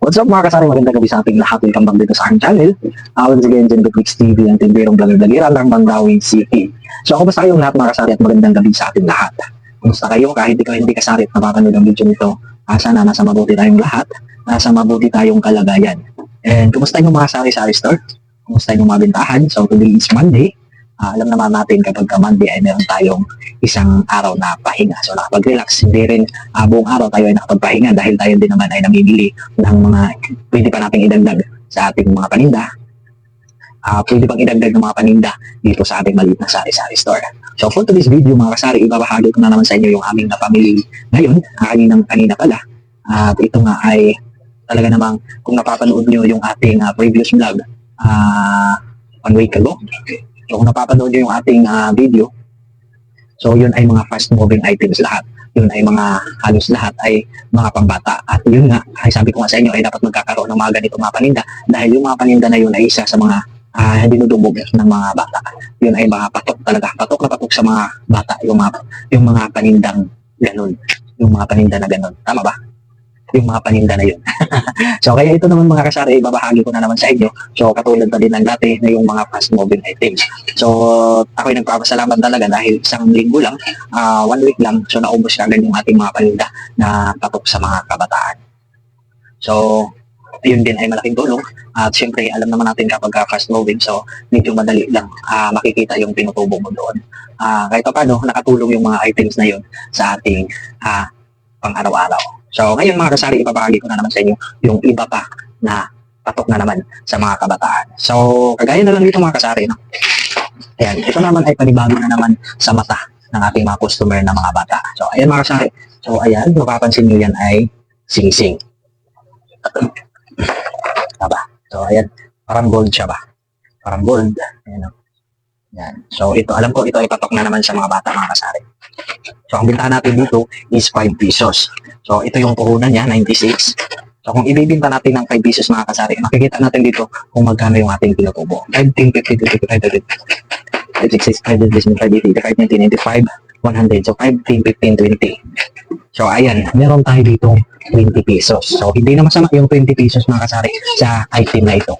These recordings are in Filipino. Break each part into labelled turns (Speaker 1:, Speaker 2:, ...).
Speaker 1: What's up mga kasari? Magandang gabi sa ating lahat. Welcome back dito sa aking channel. Uh, once again, Jen Bix TV, ang timbirong vlogger-vlogger ng Bandawin City. So sa kayong lahat mga kasari at magandang gabi sa ating lahat. Kumusta kayo? Kahit ikaw hindi kasari at napapanood ang video nito, uh, sana nasa mabuti tayong lahat, nasa mabuti tayong kalagayan. And kumusta yung mga sari-sari store? Kumusta yung mga bentahan? So today is Monday. Ah, alam naman natin kapag ka Monday ay meron tayong isang araw na pahinga. So nakapag-relax, hindi rin ah, buong araw tayo ay nakapagpahinga dahil tayo din naman ay namimili ng mga pwede pa nating idagdag sa ating mga paninda. Ah, pwede pang idagdag ng mga paninda dito sa ating maliit na sari-sari store. So for today's video mga kasari, ibabahagi ko na naman sa inyo yung aming napamili ngayon, kaninang kanina pala. At ito nga ay talaga namang kung napapanood nyo yung ating ah, previous vlog ah, one week ago. So kung napapanood nyo yung ating ah, video, so yun ay mga fast moving items lahat. Yun ay mga halos lahat ay mga pambata. At yun nga, ay sabi ko nga sa inyo ay dapat magkakaroon ng mga ganito mga paninda dahil yung mga paninda na yun ay isa sa mga uh, dinudubog ng mga bata. Yun ay mga patok talaga. Patok na patok sa mga bata yung mga, yung mga panindang ganun. Yung mga paninda na ganun. Tama ba? Yung mga paninda na yun. so kaya ito naman mga kasari, ibabahagi ko na naman sa inyo. So katulad na din ng dati na yung mga fast moving items. So ako'y nagpapasalamat talaga dahil isang linggo lang, ah, one week lang, so naubos kagad yung ating mga paninda na patok sa mga kabataan. So yun din ay malaking tulong. At syempre, alam naman natin kapag ka fast moving, so medyo madali lang ah, makikita yung tinutubo mo doon. Ah, kahit pa paano, nakatulong yung mga items na yun sa ating ah, pang araw-araw. So, ngayon mga kasari, ipapahagi ko na naman sa inyo yung iba pa na patok na naman sa mga kabataan. So, kagaya na lang dito mga kasari, no? Ayan, ito naman ay panibago na naman sa mata ng ating mga customer na mga bata. So, ayan mga kasari. So, ayan, mapapansin nyo yan ay sing-sing. Taba. So, ayan, parang gold siya ba? Parang gold. Ayan? Yan. So, ito, alam ko, ito ay patok na naman sa mga bata, mga kasari. So, ang bintahan natin dito is 5 pesos. So, ito yung puhunan niya, 96. So, kung ibibinta natin ng 5 pesos, mga kasari, makikita natin dito kung magkano yung ating pinutubo. 5, 10, 50, 55, 56, 5, 5, 95, 100. So, 5, 10, 15, 20. So, ayan, meron tayo dito 20 pesos. So, hindi na masama yung 20 pesos, mga kasari, sa item na ito.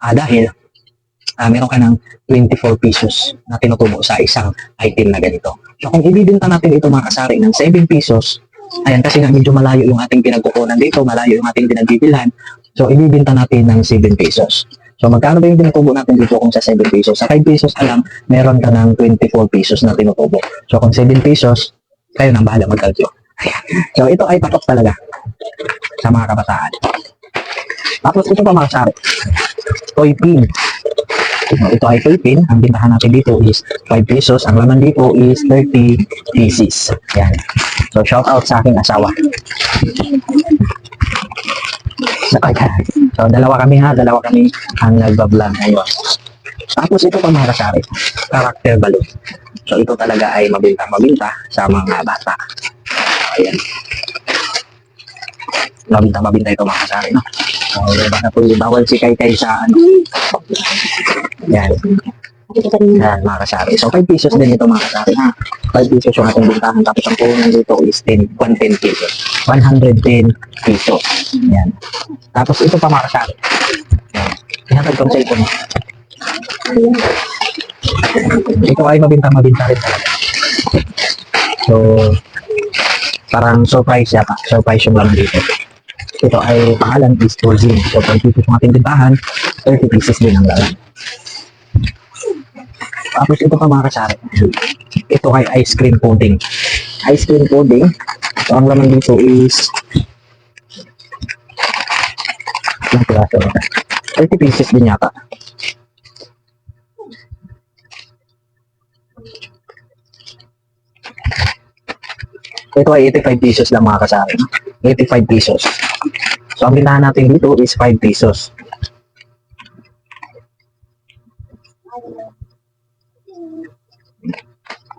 Speaker 1: Ah, dahil, ah, meron ka ng 24 pesos na tinutubo sa isang item na ganito. So kung ibibenta natin ito mga kasari ng 7 pesos, ayan kasi nga medyo malayo yung ating pinagkukunan dito, malayo yung ating pinagbibilhan. So ibibenta natin ng 7 pesos. So magkano ba yung tinutubo natin dito kung sa 7 pesos? Sa 5 pesos ka lang, meron ka ng 24 pesos na tinutubo. So kung 7 pesos, kayo nang bahala mag-calculate. So ito ay patok talaga sa mga kabataan. Tapos ito pa mga kasari. Toy pin. Ito ay toy pin. Ang bintahan natin dito is 5 pesos. Ang laman dito is 30 pieces. Yan. So, shout out sa aking asawa. So, dalawa kami ha. Dalawa kami ang nagbablog ngayon. Tapos ito pa mga kasari. Character balloon. So, ito talaga ay mabinta-mabinta sa mga bata. Ayan. Mabinta-mabinta ito mga kasari, no? So, baka po bawal si Kai Kai sa ano. Yan. Yan, mga kasari. So, 5 pesos din ito mga kasari. Ha? 5 pesos yung ating bintahan. Tapos ang puhunan dito is 10, 110 pesos. 110 pesos. Yan. Tapos ito pa mga kasari. Yan. Ihatag kong cellphone. Ito ay mabinta-mabinta rin talaga. So, parang surprise yata. Surprise yung laman dito. Ito ay pangalan is Corzine. So, 5 pesos yung ating bintahan. 30 pieces din ang laman. Tapos ito pa mga kasari. Ito ay ice cream pudding. Ice cream pudding. So, ang laman dito is piraso na? 30 pieces din yata. Ito ay 85 pesos lang mga kasari. 85 pesos. So, ang bintahan natin dito is 5 pesos.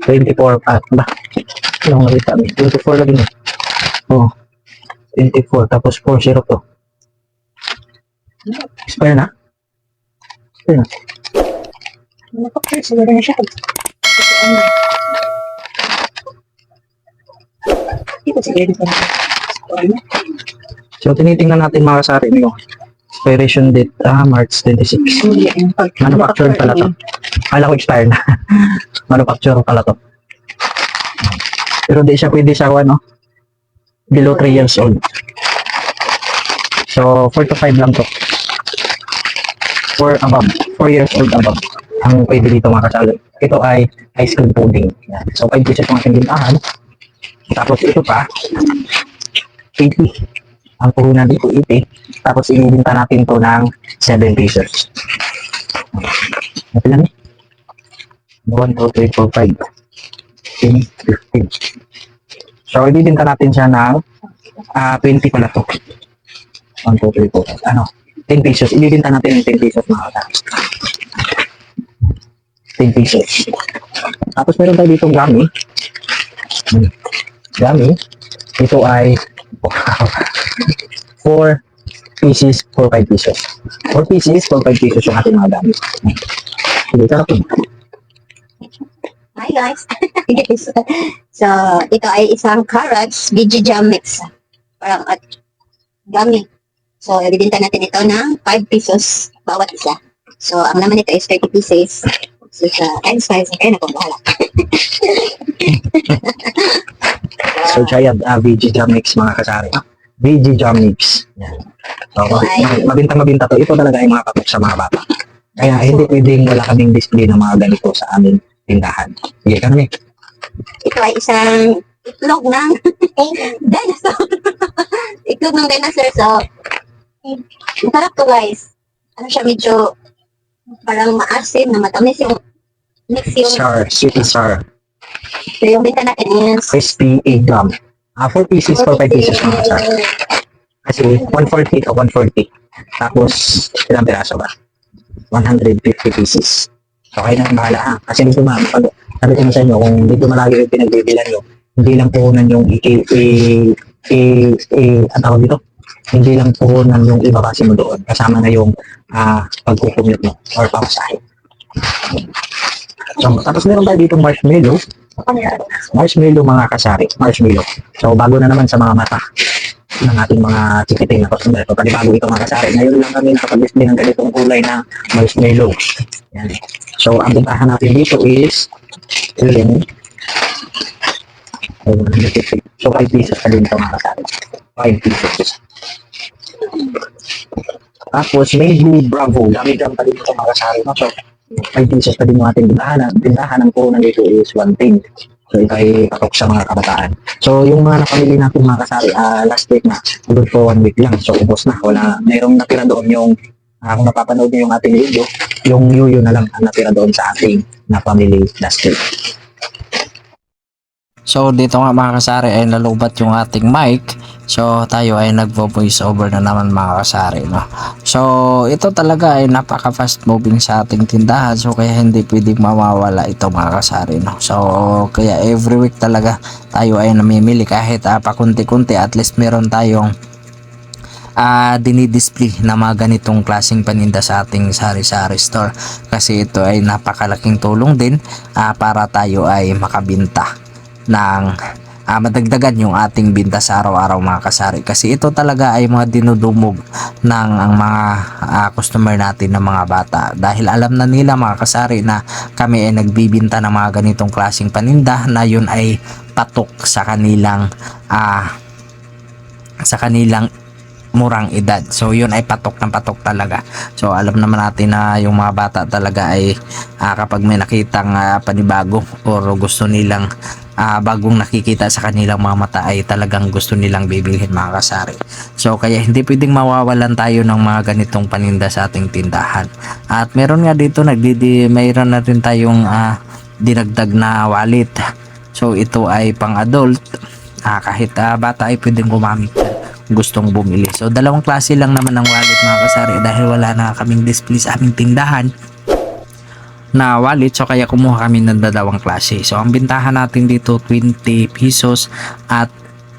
Speaker 1: Twenty-four, ah, ba? Anong nakita mo? Twenty-four lagi na. Oh, twenty-four, tapos four zero to. Expire na? Expire na.
Speaker 2: Ano? Siguro na siya. Ano? Dito siguro dito. Ano?
Speaker 1: So, tinitingnan natin mga kasari yung expiration date, ah, March 26. Manufactured pala to. Kala ko expired na. Manufactured pala to. Pero di siya pwede sa ano, below 3 years old. So, 4 to 5 lang to. 4 above. 4 years old above. Ang pwede dito mga kasali. Ito ay ice cream pudding. Yan. So, 5 pieces ang ating gintahan. Tapos ito pa, 80. Ang puhunan dito, 80. Tapos inibinta natin to ng 7 pieces. Ito lang eh. 1, 2, 3, 4, 5. 10, 15. So, ibibinta natin siya ng ah 20 pala to. 1, 2, 3, 4, ano, 10 pesos. Ibibinta natin ng 10 pesos mga kasama. 10 pesos. Tapos meron tayo dito gummy. Hmm. Gummy. Ito ay 4 pieces for 5 pesos. 4 pieces for 5 pesos yung ating mga. Sige, sarap yun.
Speaker 2: Hi guys. So, ito ay isang carrots VG jam mix. Parang at gummy. So, ibibenta natin ito ng 5 pesos bawat isa. So, ang laman nito is 30 pieces. So, sa times 5, kaya na kung bahala.
Speaker 1: So, Giant uh, VG Jam Mix mga kasari. VG Jam Mix. Yan. So, mabinta-mabinta to. Ito talaga ay mga patok sa mga bata. Kaya hindi pwedeng wala kaming display ng mga ganito sa aming tindahan. Sige, kami.
Speaker 2: Ito ay isang itlog ng dinosaur. itlog ng dinosaur. So, ang sarap to guys. Ano siya medyo parang maasim na matamis yung mix yung
Speaker 1: Sour, sweet and sour.
Speaker 2: So yung benta natin is
Speaker 1: Crispy egg gum. Ah, 4 pieces for 5 pieces mga kasari. Kasi 140 to 140. Tapos, ilang piraso ba? 150 pieces. So, kayo na bahala ha. Kasi dito ma'am, pag sabi ko na sa inyo, kung dito malagi yung pinagbibilan nyo, hindi lang puhunan yung i, i, i, i, ang tawag dito? Hindi lang puhunan yung ibabase mo doon. Kasama na yung ah pagkukumute mo or pamasahe. So, tapos meron tayo dito marshmallow. Marshmallow mga kasari. Marshmallow. So, bago na naman sa mga mata ng ating mga chikiting na customer. So, panibago ito mga kasari. Ngayon lang kami nakapag-display ng ganitong kulay na marshmallow. Yan. So, ang bintahan natin dito is yun. So, 5 pieces pa din ito mga kasari. 5 pieces. Tapos, may blue bravo. Dami-dami pa din ito mga kasari. No? So, 5 pieces pa din yung ating bintahan. Bintahan ng puhunan dito is 110. So, ito ay patok sa mga kabataan. So, yung mga napamili natin mga kasari, ah, last week na, good for one week lang. So, ubos na. Wala, mayroong natira doon yung, ah, kung napapanood niyo yung ating video, yung yuyo na lang ang natira doon sa ating napamili last week.
Speaker 3: So dito nga mga kasari ay nalubat yung ating mic. So tayo ay nagvo-voice over na naman mga kasari no. So ito talaga ay napaka fast moving sa ating tindahan. So kaya hindi pwedeng mawawala ito mga kasari no. So kaya every week talaga tayo ay namimili kahit uh, pakunti-kunti at least meron tayong ah dinidisplay na mga ganitong klaseng paninda sa ating sari-sari store kasi ito ay napakalaking tulong din ah, para tayo ay makabinta ng ah, madagdagan yung ating binta sa araw-araw mga kasari. Kasi ito talaga ay mga dinudumog ng ang mga ah, customer natin ng mga bata. Dahil alam na nila mga kasari na kami ay nagbibinta ng mga ganitong klaseng paninda na yun ay patok sa kanilang ah, sa kanilang murang edad. So yun ay patok ng patok talaga. So alam naman natin na yung mga bata talaga ay ah, kapag may nakitang ah, panibago or gusto nilang ah, bagong nakikita sa kanilang mga mata ay talagang gusto nilang bibilhin mga kasari. So kaya hindi pwedeng mawawalan tayo ng mga ganitong paninda sa ating tindahan. At meron nga dito nagdidi mayroon na rin tayong ah, dinagdag na wallet. So ito ay pang adult. Ah, kahit ah, bata ay pwedeng gumamit gustong bumili. So dalawang klase lang naman ng wallet mga kasari dahil wala na kaming display sa aming tindahan na wallet so kaya kumuha kami ng dalawang klase. So ang bintahan natin dito 20 pesos at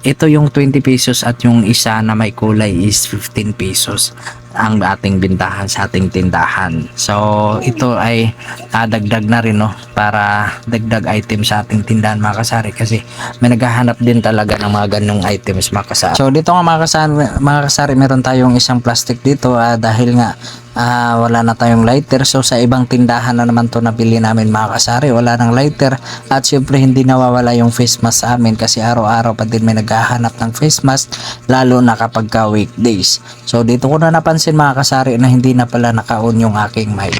Speaker 3: ito yung 20 pesos at yung isa na may kulay is 15 pesos ang ating bintahan sa ating tindahan. So, ito ay ah, dagdag na rin no para dagdag item sa ating tindahan mga kasari kasi may naghahanap din talaga ng mga ganong items mga kasari. So, dito nga mga kasari, mga kasari meron tayong isang plastic dito ah, dahil nga ah, wala na tayong lighter. So, sa ibang tindahan na naman to nabili namin mga kasari, wala nang lighter at syempre hindi nawawala yung face mask sa amin kasi araw-araw pa din may naghahanap ng face mask lalo na kapag ka weekdays. So dito ko na napansin mga kasari na hindi na pala naka-on yung aking mic.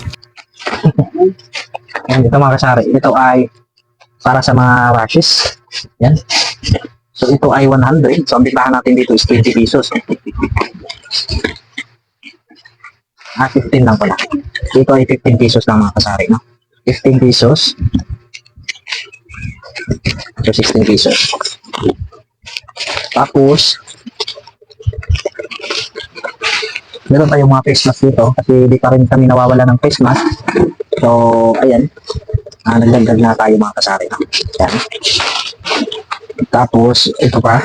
Speaker 1: Yan, ito mga kasari. Ito ay para sa mga rashes. Yan. So, ito ay 100. So, ang bintahan natin dito is 20 pesos. Ah, 15 lang pala. Dito ay 15 pesos lang mga kasari, no? 15 pesos. So, 16 pesos. Tapos, meron tayong mga face mask dito kasi di pa rin kami nawawala ng face mask. So, ayan. Ah, nagdagdag na tayo mga kasari. No? Yan. Tapos, ito pa.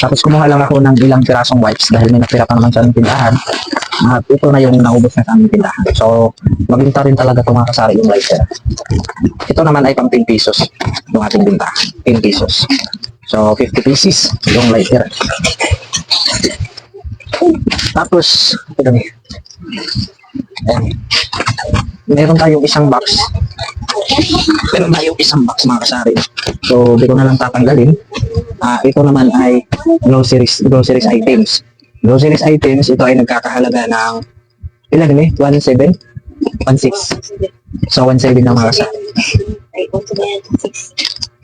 Speaker 1: Tapos, kumuha lang ako ng ilang pirasong wipes dahil may natira pa naman sa aming tindahan. At ito na yung naubos na sa aming tindahan. So, magbinta rin talaga ito mga kasari yung lighter. Ito naman ay pang 10 pesos yung ating bintahan. 10 pesos. So, 50 pieces yung lighter. Tapos, ito na. Meron tayong isang box. Meron tayong isang box mga kasari. So, di ko na lang tatanggalin. Ah, ito naman ay groceries, groceries items. Groceries items, ito ay nagkakahalaga ng ilan ni? 1.7? 1.6. So, 1.7 na mga kasari.
Speaker 2: Ay, also ba yan? Six.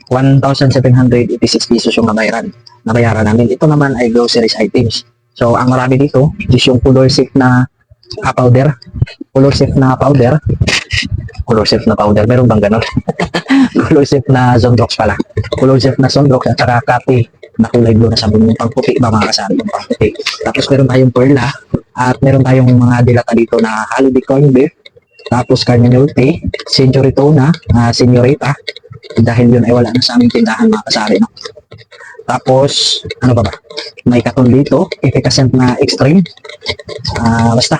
Speaker 1: 1,786 pesos yung nabayaran. Nabayaran namin. Ito naman ay groceries items. So, ang marami dito is yung color safe na ah, powder. Color safe na powder. Color safe na powder. Meron bang ganon? color safe na Zondrox pala. Color safe na Zondrox at saka Kapi na kulay blue na sabon. Yung pangputi ba mga kasari? Yung pangputi. Tapos meron tayong Perla at meron tayong mga dilata dito na Holiday Corn Beef. Tapos Carniolte, Century Tuna, uh, Senyorita. Dahil yun ay wala na sa aming tindahan mga kasari. No? Tapos, ano ba ba? May katon dito, efficacent na extreme. Ah, basta.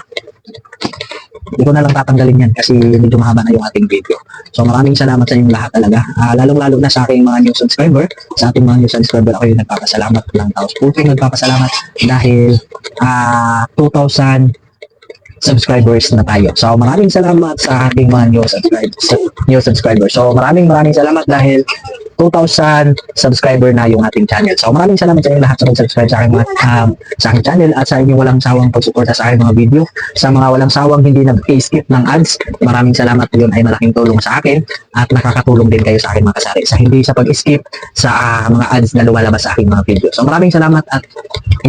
Speaker 1: Hindi na lang tatanggalin yan kasi medyo mahaba na yung ating video. So maraming salamat sa inyong lahat talaga. Ah, lalong-lalo na sa aking mga new subscriber. Sa ating mga new subscriber ako yung nagpapasalamat lang. Tapos puto nagpapasalamat dahil ah 2,000 subscribers na tayo. So maraming salamat sa ating mga new subscribers. New subscribers. So maraming maraming salamat dahil 2,000 subscriber na yung ating channel. So maraming salamat sa inyo lahat sa mag-subscribe sa aking, mga, um, sa aking channel at sa inyong walang sawang pagsuporta sa aking mga video. Sa mga walang sawang hindi nag-skip ng ads, maraming salamat yun ay malaking tulong sa akin at nakakatulong din kayo sa aking mga kasari. Sa hindi sa pag-skip sa ah, mga ads na lumalabas sa aking mga video. So maraming salamat at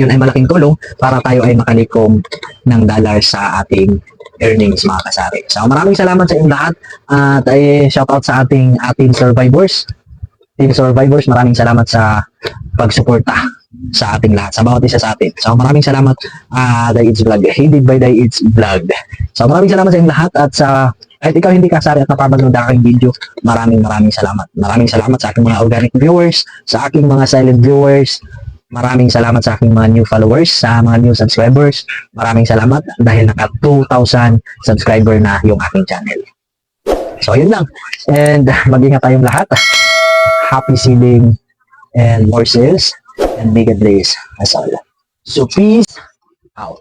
Speaker 1: yun ay malaking tulong para tayo ay makalikom ng dollar sa ating earnings mga kasari. So maraming salamat sa inyong lahat at ay shoutout sa ating ating survivors Team Survivors, maraming salamat sa pagsuporta sa ating lahat, sa bawat isa sa atin. So maraming salamat uh, Day It's Vlog, headed by Day It's Vlog. So maraming salamat sa inyong lahat at sa kahit ikaw hindi kasari at napapanood ang aking video, maraming maraming salamat. Maraming salamat sa aking mga organic viewers, sa aking mga silent viewers, Maraming salamat sa aking mga new followers, sa mga new subscribers. Maraming salamat dahil naka 2,000 subscriber na yung aking channel. So, yun lang. And mag-ingat tayong lahat. Happy selling and more sales and bigger days as all. So, peace out.